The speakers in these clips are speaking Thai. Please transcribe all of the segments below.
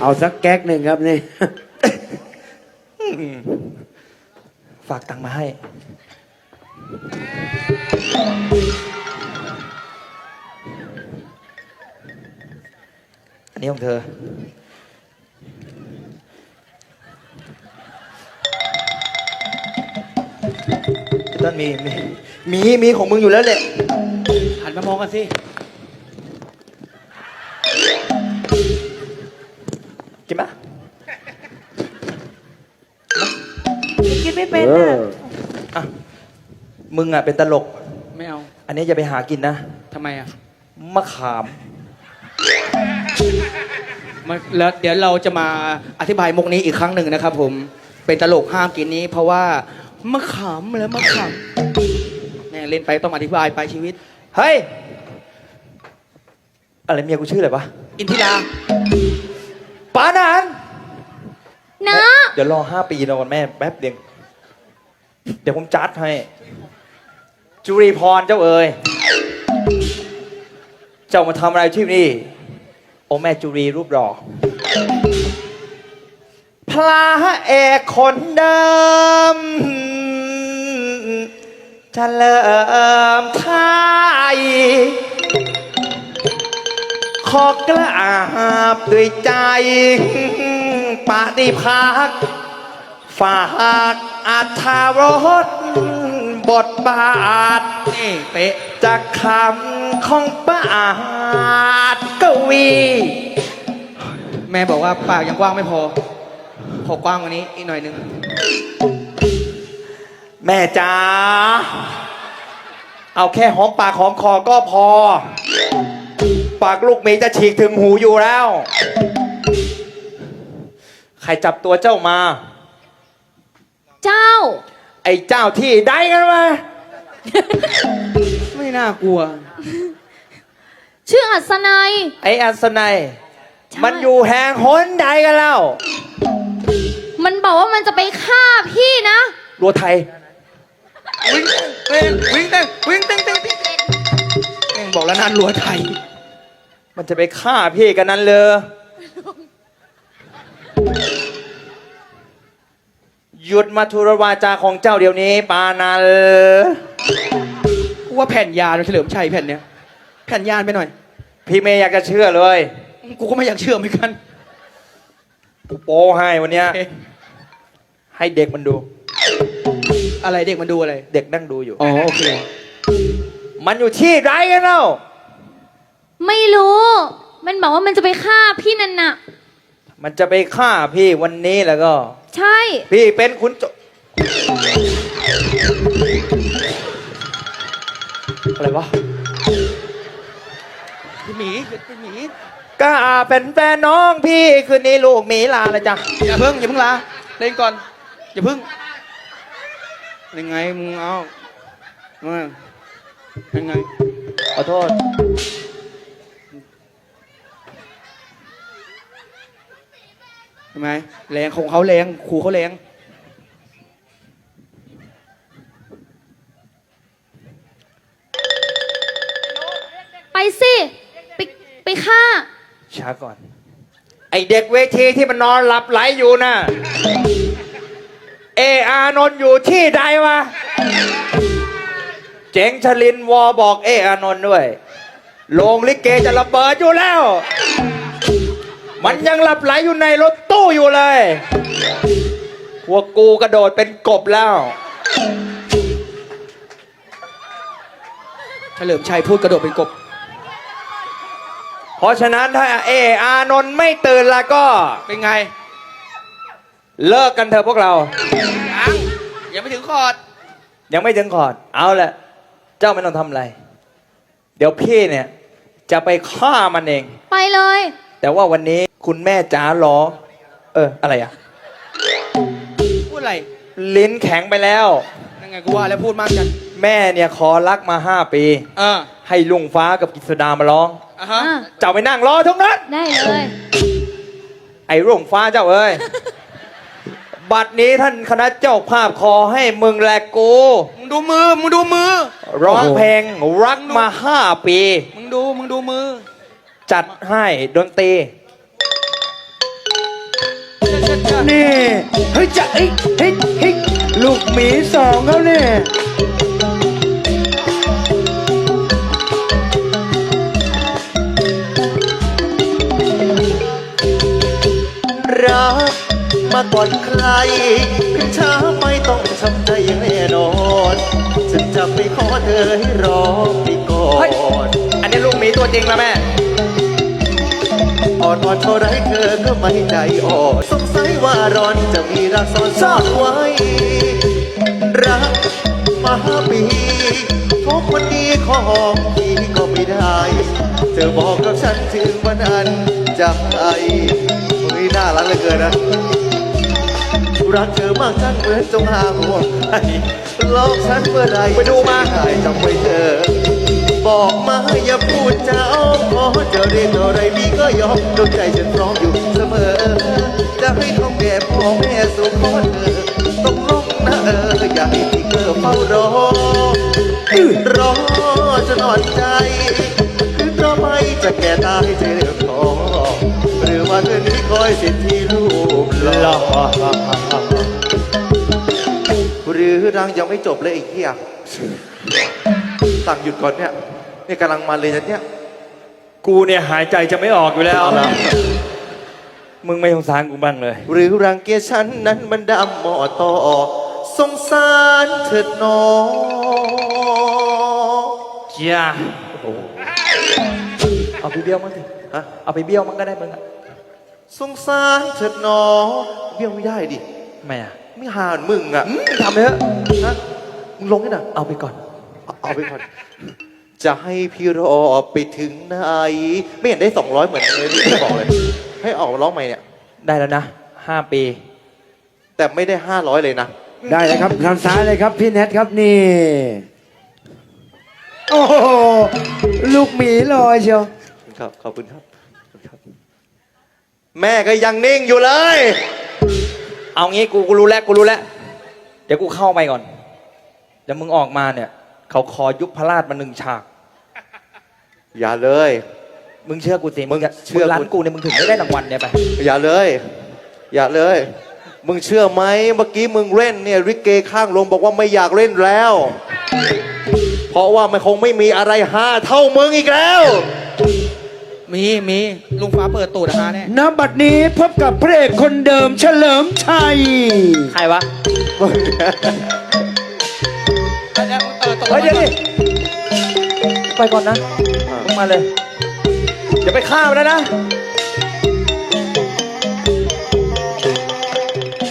เอาสักแก๊กหนึ่งครับนี่ ฝากตังค์มาให้ อันนี้ของเธอ ต้นมีมีมีมีของมึงอยู่แล้วแหละหันมามองกันสิ ไม่เป็นเอน่ะออะมึงอะเป็นตลก ไม่เอา อันนี้อย่าไปหากินนะทำไมอะมะขามมาแล้วเดี๋ยวเราจะมาอธิบายมุกนี้อีกครั้งหนึ่งนะครับ ผมเป็นตลกห้ามกินนี้ เพราะว่ามะขามแล้วมะขามแม่งเล่นไปต้องอธิบายไปชีวิต เฮ้ยอะไรเมียกูชื่ออะไรวะอินทิราปานาน นะ เดี๋ยวรอห้าปีนอนแม่แป๊บเดียว เดี๋ยวผมจัดให้ จุรีพรเจ้าเอ๋ยเจ้ามาทำอะไรที่นี่ โอแม่จุรีรูปหล่อพระเอกคนเดิมจะเลิมไทยขอกราบด้วยใจปฏิภาคฝาก อัธารสบทบาทนี่เป๊ะจากคำของปาดกวี แม่บอกว่าปากยังกว้างไม่พอ ขอกว้างกว่านี้อีกหน่อยหนึง แม่จ๋าเอาแค่หอมปากหอมคอก็พอ ปากลูกหมีจะฉีกถึงหูอยู่แล้ว ใครจับตัวเจ้ามา เจ้า ไอ้เจ้าที่ได้กันมา ไม่น่ากลัว ชื่ออัศนัย ไอ้อัศนัย ใช่ มันอยู่แห่งหนใดกันแล้วมันบอกว่ามันจะไปฆ่าพี่นะ รัวไทย วิ่งเต้นวิ่งเต้นวิ่งเต้นเต้นเต้นแม่งบอกแล้วนั่นรัวไทย มันจะไปฆ่าพี่กันนั้นเลย หยุดมาทุรวาจาของเจ้าเดี๋ยวนี้ ปานันกูว่าแผ่นยาเราเฉลิมชัยแผ่นเนี้ยแผ่นยานไปหน่อย พี่เมย์อยากจะเชื่อเลย กูก็ไม่อยากเชื่อเหมือนกันกูโป้ให้วันเนี้ยเอ๊ะให้เด็กมันดู อะไรเด็กมันดูอะไร เด็กนั่งดูอยู่ อ๋อโอเค มันอยู่ที่ไรกันแล้วไม่รู้ มันบอกว่ามันจะไปฆ่าพี่นันน่ะ มันจะไปฆ่าพี่วันนี้แล้วก็ ใช่ พี่เป็นขุนโจอะไรวะพี่หมีพี่หมีกล้าเป็นแฟนน้องพี่คืนนี้ลูกหมีลาแล้วจ้ะอย่าเพิ่งอย่าเพิ่งลาเล่นก่อนอย่าเพิ่งยังไงมึงเอามายังไงขอโทษ ช่ไหมแรงของเขาแรงครูเขาแรงไปสิไปไปฆ่า ช้าก่อน ไอเด็กเวทีที่มันนอนหลับไหลอยู่น่ะ เออานนท์อยู่ที่ใดวะ เจ๋งชลินวอบอกเออานนท์ด้วย โรงลิเกจะระเบิดอยู่แล้ว มันยังหลับไหลอยู่ในรถตู้ อยู่เลยพวกกูกระโดดเป็นกบแล้วเฉลิมชัยพูดกระโดดเป็นกบ เพราะฉะนั้นถ้าเออานนท์ไม่ตื่นแล้วก็เป็นไง เลิกกันเถอะพวกเรา ยังยังไม่ถึงคอร์ดยังไม่ถึงขอดเอาละเจ้าไม่ต้องทำอะไร เดี๋ยวพี่เนี่ย จะไปฆ่ามันเอง ไปเลย แต่ว่าวันนี้คุณแม่จ๋ารอ เออ อะไรอะพูดอะไร ลิ้นแข็งไปแล้ว ยังไงกูว่าแล้วพูดมากจังแม่เนี่ยขอรักมาห้าปี เออให้ลุงฟ้ากับกิษดามาร้อง อะฮะ อะเจ้าไปนั่งรอทุกนั้น ได้เลย ไอ้ลุงฟ้าเจ้าเอ้ย บัดนี้ท่านคณะเจ้าภาพขอให้มึงและกู มึงดูมือ มึงดูมือ ร้องเพลงรักมาห้าปี มึงดู มึงดูมือ จัดให้ดนตรี นี่เฮ้ยจะเฮ้ยเฮ้ยเฮ้ยลูกหมีสองเขาเนี่ยรักมาก่อนใครขึ้นช้าไม่ต้องช้ำใจแน่นอน ฉันจะไม่ขอเธอให้รอไปก่อน อันนี้ลูกหมีตัวจริงแล้วแม่ อ่อนอ่อนเท่าไรเธอก็ไม่ใจอ่อนสงสัยว่าร้อนจะมีรักซ่อนซ่อนไว้ รักมาห้าปีทุกวันดีขอหอมทีก็ไม่ได้ เธอบอกกับฉันถึงวันนั้นจะให้เฮ้ยน่ารักเหลือเกินนะรักเธอมากจังเหมือนจงหาห่วงใครหลอกฉันเมื่อใดไปดูมาได้จำไว้เธอ บอกมาอย่าพูดจะอ้อมขอจะเรียกอะไรมีก็ยอมดวงใจฉันพร้อมอยู่เสมอ จะให้ท้องแก่พ่อแม่สุขขอเธอต้องลงนะเอออย่าให้ที่เกอเฝ้ารอรอจนอ่อนใจ คือเพราะไมจะแก่ตายเจ็บคอหรือว่าเธอนี้คอยสิทธิรูปหล่อหรือรังยังไม่จบเลยไอ้เหี้ยสั่งหยุดก่อนเนี่ย นี่กำลังมาเลยนะเนี่ยกูเนี่ยหายใจจะไม่ออกอยู่แล้วเอาละมึงไม่สงสารกูบ้างเลย หรือรังเกียจฉันนั้นมันดำหมอต่อสงสารเถิดหนอจ้าเอาไปเบี้ยวมั้งสิฮะเอาไปเบี้ยวมั้งก็ได้มึงอะสงสารเถิดหนอ เบี้ยวไม่ได้ดิทำไมอะไม่หานมึงอะทำเถอะฮะมึงลงให้หน่อยเอาไปก่อน เอาเอาไปก่อน จะให้พี่รอไปถึงไหน ไม่เห็นได้สองร้อยเหมือนเลยที่บอกเลย ให้ออกมาร้องใหม่เนี่ย ได้แล้วนะห้าปี แต่ไม่ได้ห้าร้อยเลยนะ ได้เลยครับทางซ้ายเลยครับพี่แนทครับนี่ โอ้โหลูกหมีลอยเชียวครับขอบคุณครับขอบคุณครับแม่ก็ยังนิ่งอยู่เลย เอางี้กูกูรู้แล้วกูรู้แล้ว เดี๋ยวกูเข้าไปก่อน เดี๋ยวมึงออกมาเนี่ย เขาขอยุบพระราชมาหนึ่งฉาก อย่าเลย มึงเชื่อกูสิมึงอะเชื่อกูมึงร้านกูเนี่ยมึงถึงไม่ได้รางวัลเนี่ยไป อย่าเลย อย่าเลย มึงเชื่อไหมเมื่อกี้มึงเล่นเนี่ยริเกข้างลงบอกว่าไม่อยากเล่นแล้ว เพราะว่ามันคงไม่มีอะไรห้าเท่ามึงอีกแล้ว มีมีลุงฟ้าเปิดตูดอาหารแน่ณบัดนี้พบกับพระเอกคนเดิมเฉลิมชัย ใครวะเออตกลงเฮ้ยเดี๋ยวดิไปก่อนนะ มึงมาเลยเดี๋ยวไปฆ่ามันแล้วนะ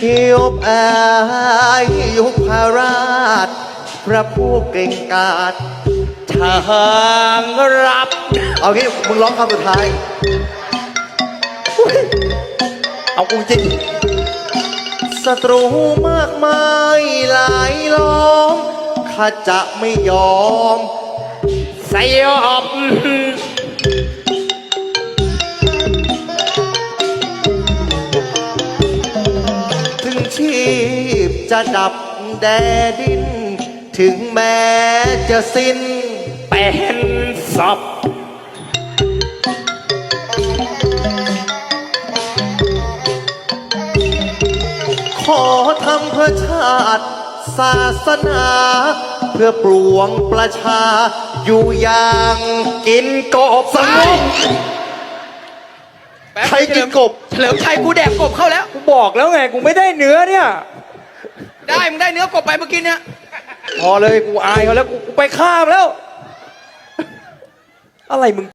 หิวอายยุคพระราช พระผู้เก่งกาจทางรับ เอางี้มึงร้องคำสุดท้ายเอากูจริงศัตรูมากมายหลายล้อมข้าจะไม่ยอม สยบถึงชีพจะดับแดดิน ถึงแม้จะสิ้นเป็นศพขอทำเพื่อชาติ ศาสนา เพื่อปวงประชา อยู่อย่างกินกบสงบแป๊บใครกินกบเฉลิมชัยกูแดกกบเข้าแล้ว กูบอกแล้วไงกูไม่ได้เนื้อเนี่ย ได้มึงได้เนื้อกบไปเมื่อกี้เนี่ยพอเลยกูอายเขาแล้วกูกูไปฆ่ามันแล้ว อะไรมึง